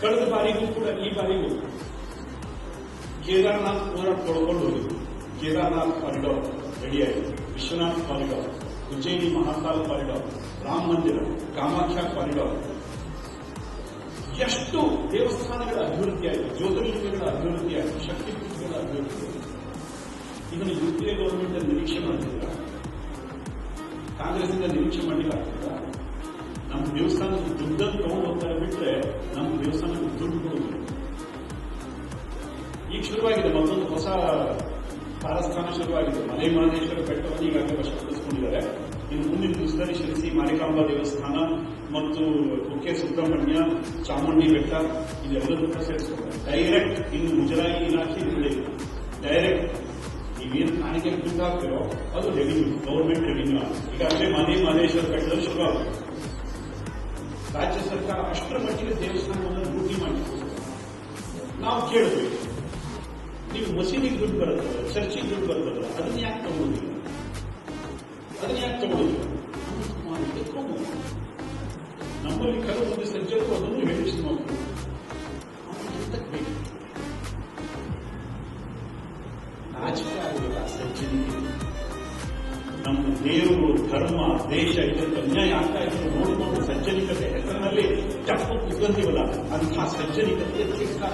ಕಳೆದ ಬಾರಿಗೂ ಕೂಡ ಈ ಬಾರಿಗೂ ಕೇದಾರನಾಥ್ ಹೋರಾಟ ತೊಳ್ಕೊಂಡು ಹೋಗಿದ್ರು. ಕೇದಾರನಾಥ್ ಕಾರಿಡಾರ್ ರೆಡಿಯಾಗಿದೆ ವಿಶ್ವನಾಥ್ ಕಾರಿಡಾರ್ ಉಜ್ಜಯಿನಿ ಮಹಾಕಾಲ್ ಕಾರಿಡಾರ್ ರಾಮ ಮಂದಿರ, ಕಾಮಾಖ್ಯ ಕಾರಿಡಾರ್ ಎಷ್ಟು ದೇವಸ್ಥಾನಗಳ ಅಭಿವೃದ್ಧಿ ಆಯಿತು, ಜ್ಯೋತಿರ್ಲಿಂಗಗಳ ಅಭಿವೃದ್ಧಿ ಆಯಿತು, ಶಕ್ತಿಪೀಠಗಳ ಅಭಿವೃದ್ಧಿ ಇದನ್ನು ಯು ಪಿ ಎ ಗವರ್ಮೆಂಟ್ ನಿರೀಕ್ಷೆ ಮಾಡ್ತಿಲ್ಲ. ಕಾಂಗ್ರೆಸ್ಸಿಂದ ನಿರೀಕ್ಷೆ ಮಾಡಿಲ್ಲ ನಮ್ಮ ದೇವಸ್ಥಾನದ ದುಡ್ಡನ್ನು ಈಗ ಶುರುವಾಗಿದೆ, ಮತ್ತೊಂದು ಹೊಸ ಕಾಲಸ್ಥಾನ ಶುರುವಾಗಿದೆ. ಮಲೆ ಮಹದೇಶ್ವರ ಬೆಟ್ಟವನ್ನು ಈಗಾಗಲೇ ವಶಪಡಿಸಿಕೊಂಡಿದ್ದಾರೆ. ಇನ್ನು ಮುಂದಿನ ದಿವಸದಲ್ಲಿ ಶಿರಸಿ ಮಾರಿಕಾಂಬಾ ದೇವಸ್ಥಾನ ಮತ್ತು ಕುಕ್ಕೆ ಸುಬ್ರಹ್ಮಣ್ಯ, ಚಾಮುಂಡಿ ಬೆಟ್ಟ ಇದೆಲ್ಲದೂ ಕೂಡ ಸೇರಿಸ್ಕೊಳ್ತಾರೆ. ಡೈರೆಕ್ಟ್ ಇನ್ನು ಮುಜರಾಯಿ ಇಲಾಖೆ ನಡೆಯಿಲ್ಲ ಡೈರೆಕ್ಟ್ ನೀವೇನು ಕಾಣಿಕೆ ದುಡ್ಡು ಹಾಕ್ತಿರೋ ಅದು ರೆವಿನ್ಯೂ ಗೌರ್ಮೆಂಟ್ ರೆವಿನ್ಯೂ ಈಗಾಗಲೇ ಮಲೆ ಮಹದೇಶ್ವರ ಬೆಟ್ಟದಲ್ಲಿ ಶುರುವಾಗುತ್ತೆ. ರಾಜ್ಯ ಸರ್ಕಾರ ಅಷ್ಟರ ಮಟ್ಟಿಗೆ ದೇವಸ್ಥಾನವನ್ನು ಲೂಟಿ ಮಾಡಿ ನಾವು ಕೇಳಿದ್ವಿ ನೀವು ಮಸೀದಿಗೆ ದುಡ್ಡು ಬರುತ್ತಲ್ಲ ಚರ್ಚಿಗೆ ದುಡ್ಡು ಬರುತ್ತಲ್ಲ ಅದನ್ನ ಯಾಕೆ ತಗೊಳ್ಳೋದಿಲ್ಲ ಅದನ್ನ ಯಾಕೆ ತಗೊಳ್ಳೋದಿಲ್ಲ ಅದಕ್ಕೆ ತಗೊಂಡು. ನಮ್ಮಲ್ಲಿ ಕೆಲವೊಂದು ಸಜ್ಜರು ಅದನ್ನು ಹೇಳಿಸಿ ಮಾಡ್ತಾರೆ ಅವ್ರಿಗೆ ಎಂತಕ್ಕೆ ಬೇಕು ನಾಚಿಕೆ ಆಗುವುದಿಲ್ಲ ಆ ಸಜ್ಜನಿಗೆ ನಮ್ಮ ದೇವರು ಧರ್ಮ ದೇಶ ಇದಕ್ಕೆ ಅನ್ಯಾಯ ಆಗ್ತಾ ಇದ್ರು ನೋಡಿಕೊಂಡು ಸಜ್ಜನಿಕತೆ ಹೆಸರಿನಲ್ಲಿ ಚಪ್ಪು ಕುಗ್ಗಂತೀವಲ್ಲ ಅಂಥ ಸಜ್ಜನಿಕತೆ ಧಿಕ್ಕಾರ